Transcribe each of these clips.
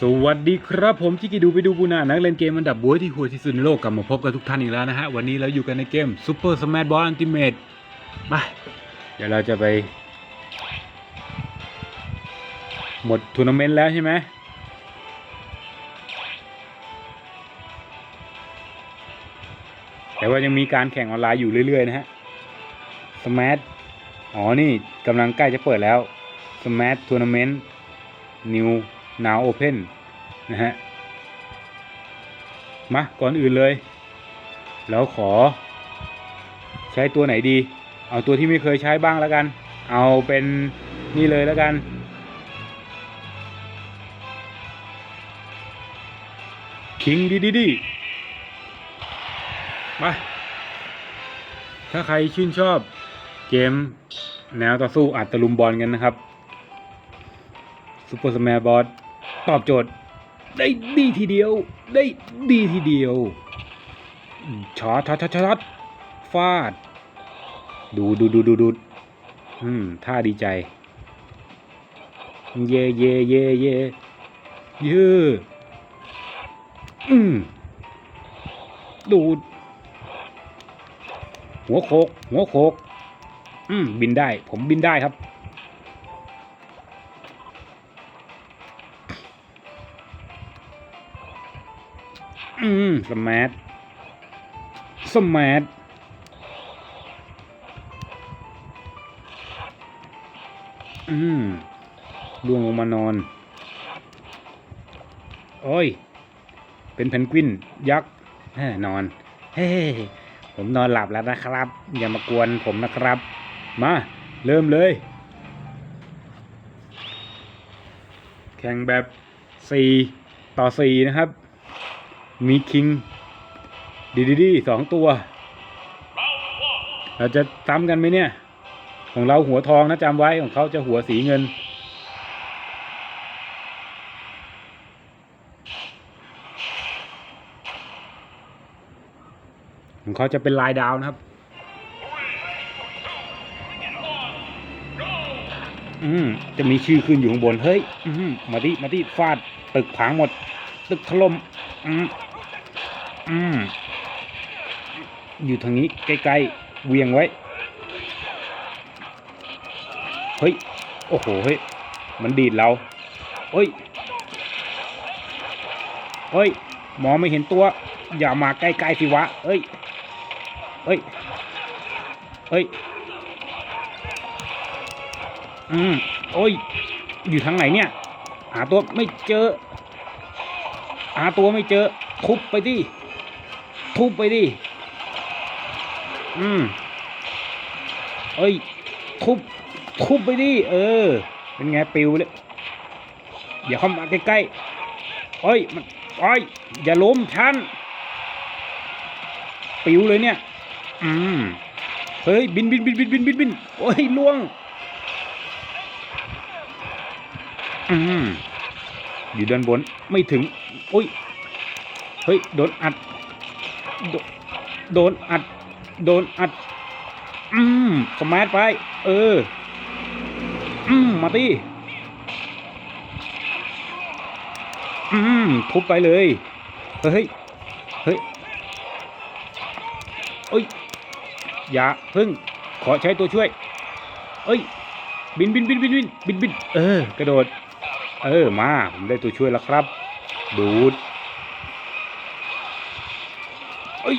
สวัสดีครับผมจิกิดูไปดูบูนานักเล่นเกมอันดับบัวที่โหดที่สุดในโลกกลับมาพบกับทุกท่านอีกแล้วนะฮะ วันนี้เราอยู่กันในเกม Super Smash Bros Ultimate มาเดี๋ยวเราจะไป หมดทัวร์นาเมนต์แล้วใช่ไหมแต่ว่ายังมีการแข่งออนไลน์อยู่เรื่อย ๆ นะฮะ Smash อ๋อ นี่กำลังใกล้จะเปิดแล้ว Smash Tournament New Now Open นะฮะ มา ก่อนอื่นเลยแล้วขอ ใช้ตัวไหนดี เอาตัวที่ไม่เคยใช้บ้างแล้วกัน เอาเป็นนี่เลยแล้วกัน คิงดีดีดีมาถ้าใครชื่นชอบเกมแนวต่อสู้อัดตะลุมบอลกันนะครับซูเปอร์สแมร์บอส ตอบโจทย์ ได้ดีทีเดียว ได้ดีทีเดียวช็อตช็อตช็อตช็อตฟาด ดูดูดูดูดูอืมท่าดีใจ เย่เย่เย่เย่เย่อืมดูด หัวโคก หัวโคก อืมบินได้ ผมบินได้ครับ อืมสมาร์ทสมาร์ทอืมล่วงลงมานอน โอ้ย เป็นเพนกวิน ยักษ์แน่นอน เฮ้ผมนอนหลับแล้วนะครับ อย่ามากวนผมนะครับ มา เริ่มเลย แข่งแบบ 4 ต่อ 4 นะครับ มีคิงดีดีดีสองตัว เราจะซ้ำกันไหมเนี่ย ของเราหัวทองนะจำไว้ของเขาจะหัวสีเงิน ของเขาจะเป็นลายดาวนะครับ อืมจะมีชื่อขึ้นอยู่ข้างบน เฮ้ย อืมมาที่มาที่ฟาดตึกพังหมด ตึกถล่มอืมอืมอยู่ทางนี้ใกล้ๆเวียงไว้ เฮ้ย โอ้โห เฮ้ย มันดีดเราเฮ้ย เฮ้ย หมอไม่เห็นตัว อย่ามาใกล้ๆสิวะ เฮ้ย เฮ้ย เฮ้ย อืมโอ้ย อยู่ทางไหนเนี่ย หาตัวไม่เจอ หาตัวไม่เจอ ทุบไปดิทุบไปดิอืมเอ้ย ทุบ ทุบไปดิเออ เป็นไงปิวเลยอย่าเข้ามาใกล้ๆเอ้ยมันเอ้ยอย่าล้มฉันปิวเลยเนี่ย อืมเฮ้ยบินบินบินบินบินบินบินโอ้ยล่วง อืมอยู่ด้านบนไม่ถึง อุ้ย เฮ้ย โดนอัด โดนอัด โดนอัด อืมสมาร์ทไป เออ อืม มาตีอืม ทุบไปเลย เฮ้ย เฮ้ยเอ้ย อย่าพึ่ง ขอใช้ตัวช่วย เอ้ย บินบินบินบินบินบินบิน เออ กระโดด เออ มา ผมได้ตัวช่วยแล้วครับ ดูดเอ้ย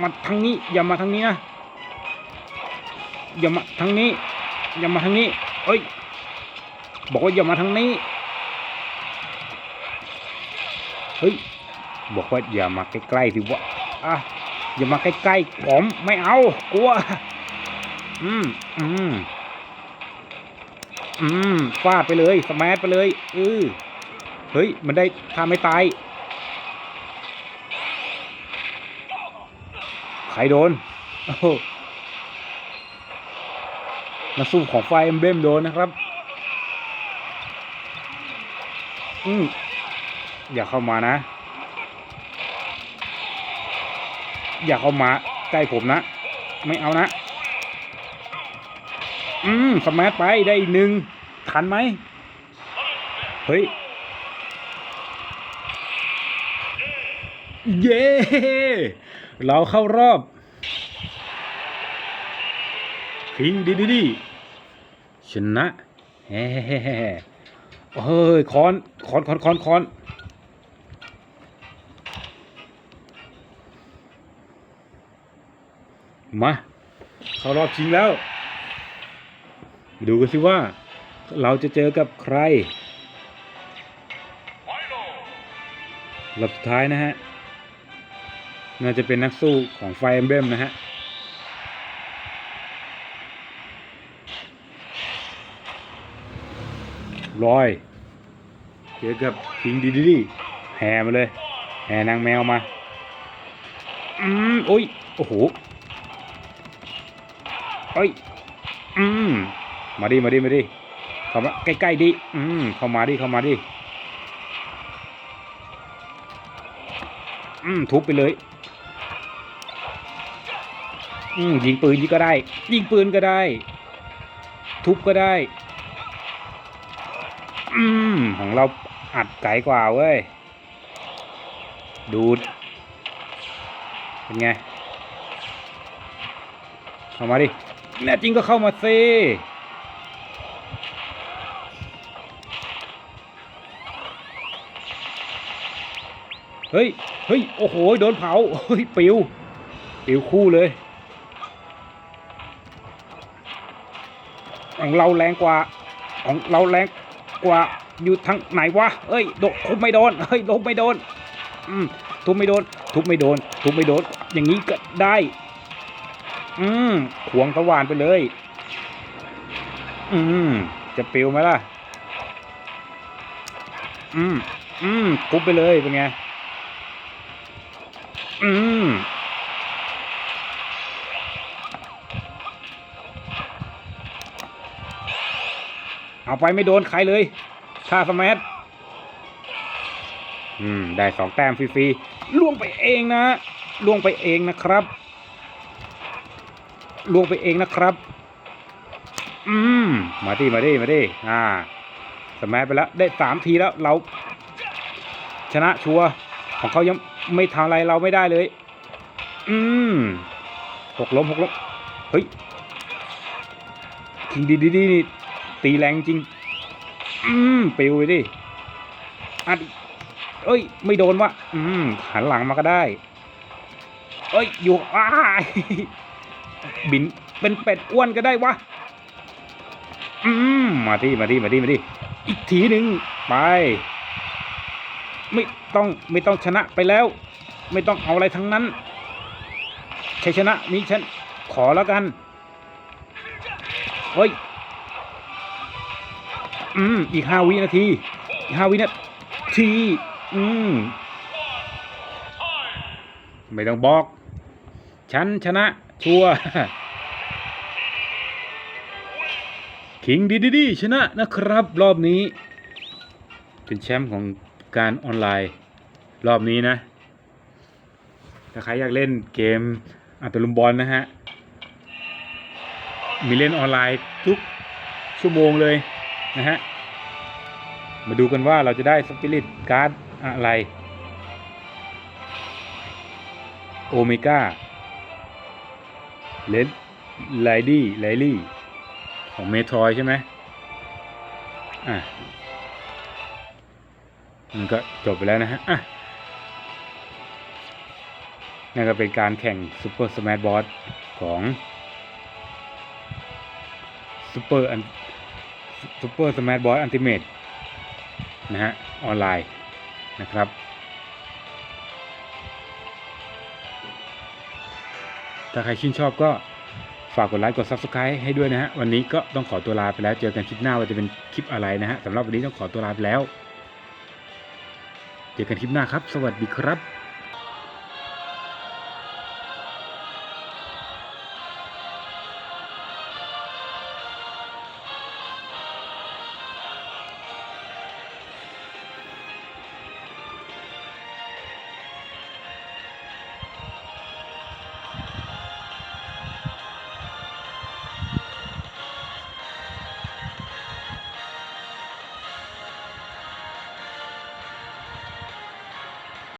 มาทางนี้ อย่ามาทางนี้นะ อย่ามาทางนี้ อย่ามาทางนี้ เอ้ย บอกว่าอย่ามาทางนี้ เฮ้ย บอกว่าอย่ามาใกล้ๆสิวะ อะ อย่ามาใกล้ๆ ผมไม่เอา กลัว อืม อืม อืม ฟาดไปเลย สมัไปเลยเออ เฮ้ย มันได้ทำไม่ตาย ใครโดนโอ้โหนักสู้ของไฟเอ็มเบมโดนนะครับ อืมอย่าเข้ามานะ อย่าเข้ามาใกล้ผมนะ ไม่เอานะ อืมสมาร์ทไปได้หนึ่งทันไหม เฮ้ย เย้ เราเข้ารอบคิงดีดีดีชนะเฮ้เฮ้ยคอนคอนคอนคอนคอนมา เข้ารอบชิงแล้ว ดูกันสิว่า เราจะเจอกับใครรอบสุดท้ายนะฮะ น่าจะเป็นนักสู้ของไฟเอมเบมนะฮะรอยเจอกับคิงดีดีดีแห่มาเลย แห่นางแมวมา อืมโอ้ย โอ้โหเอ้ย อืม มาดิ มาดิ มาดิ เข้ามาใกล้ๆดิ อืม เข้ามาดิ เข้ามาดิ อืม ทุบไปเลย อืมยิงปืนยิงก็ได้ ยิงปืนก็ได้ ทุบก็ได้ อืมของเราอัดไกลกว่าเว้ย ดูด เป็นไง เข้ามาดิแน่จริงก็เข้ามาซิเฮ้ย เฮ้ย โอ้โห โดนเผา เฮ้ย ปิว ปิวคู่เลย ของเราแรงกว่า ของเราแรงกว่าอยู่ทางไหนวะเอ้ยโดนทุบไม่โดนเฮ้ยทุบไม่โดนอืมทุบไม่โดน ทุบไม่โดน ทุบไม่โดน อย่างนี้ก็ได้ อืมขวงตะวานไปเลย อืมจะปิวไหมล่ะ อืมอืมทุบไปเลยเป็นไง อืม เอาไปไม่โดนใครเลยท่าสมัทอืม ได้สองแต้มฟรีๆล่วงไปเองนะล่วงไปเองนะครับล่วงไปเองนะครับ อืม มาดิมาดิมาดิอ่า สมัทไปแล้ว ได้สามทีแล้วเรา ชนะชัวร์ของเขายังไม่ทำอะไรเราไม่ได้เลย อืมหกล้มหกล้ม เฮ้ยคิงดีดีดีนี่ ตีแรงจริง อืมปิวไปดิอัดเอ้ย ไม่โดนวะอืมหันหลังมาก็ได้ เอ้ย อยู่อ้าบินเป็นเป็ดอ้วนก็ได้วะ อืมมาที่มาที่มาที่มาที่อีกทีหนึ่งไป ไม่ต้องไม่ต้องชนะไปแล้ว ไม่ต้องเอาอะไรทั้งนั้นชัยชนะนี้ฉันขอแล้วกัน เฮ้ย อืม อีกห้าวินาที อีกห้าวินาที อืม ไม่ต้องบอก ฉันชนะ ชัวร์คิงดีดีดีชนะนะครับ รอบนี้ เป็นแชมป์ของการออนไลน์ รอบนี้นะ ถ้าใครอยากเล่นเกมอัตลุมบอลนะฮะ มีเล่นออนไลน์ทุกชั่วโมงเลย นะฮะ มาดูกันว่าเราจะได้สปิริตการ์ดอะไร โอเมก้าเลนไลดี้ไลลี่ ของเมทรอยใช่ไหมอะมันก็จบไปแล้วนะฮะอะนั่นก็เป็นการแข่งซูเปอร์สมาร์ทบอสของซูเปอร์ ซูเปอร์สมาร์ทบอสอันติเมตนะฮะ ออนไลน์นะครับ ถ้าใครชื่นชอบก็ฝากกดไลค์กด Subscribe ให้ด้วยนะฮะ วันนี้ก็ต้องขอตัวลาไปแล้วเจอกันคลิปหน้าว่าจะเป็นคลิปอะไรนะฮะสำหรับวันนี้ต้องขอตัวลาไปแล้ว เจอกันคลิปหน้าครับ สวัสดีครับ